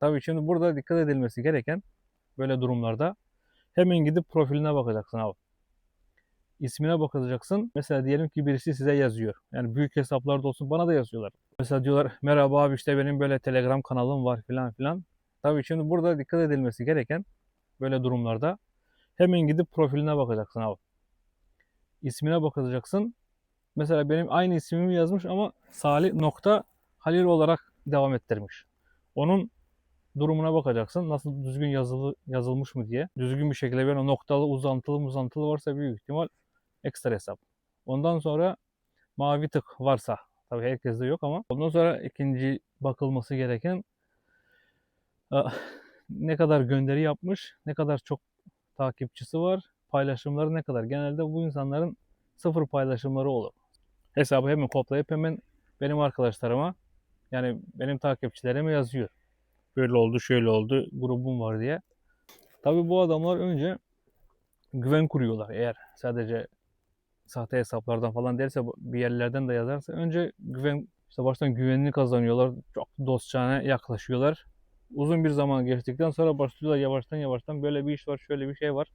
Tabii şimdi burada dikkat edilmesi gereken böyle durumlarda hemen gidip profiline bakacaksın abi. İsmine bakacaksın. Mesela diyelim ki birisi size yazıyor. Yani büyük hesaplarda olsun bana da yazıyorlar. Mesela diyorlar merhaba abi işte benim böyle Telegram kanalım var filan filan. Tabii şimdi burada dikkat edilmesi gereken böyle durumlarda hemen gidip profiline bakacaksın abi. İsmine bakacaksın. Mesela benim aynı ismimi yazmış ama Salih nokta Halil olarak devam ettirmiş. Onun durumuna bakacaksın. Nasıl düzgün yazılı yazılmış mı diye. Düzgün bir şekilde böyle noktalı, uzantılı, uzantılı varsa büyük ihtimal ekstra hesap. Ondan sonra mavi tık varsa tabii herkeste yok ama ondan sonra ikinci bakılması gereken e, ne kadar gönderi yapmış, ne kadar çok takipçisi var, paylaşımları ne kadar. Genelde bu insanların sıfır paylaşımları olur. Hesabı hemen kopyalayıp hemen benim arkadaşlarıma yani benim takipçilerime yazıyor. Böyle oldu, şöyle oldu, grubum var diye. Tabii bu adamlar önce güven kuruyorlar. Eğer sadece sahte hesaplardan falan derse bir yerlerden de yazarsa önce güven işte baştan güvenini kazanıyorlar. Çok dostçana yaklaşıyorlar. Uzun bir zaman geçtikten sonra başlıyorlar yavaştan yavaştan böyle bir iş var, şöyle bir şey var.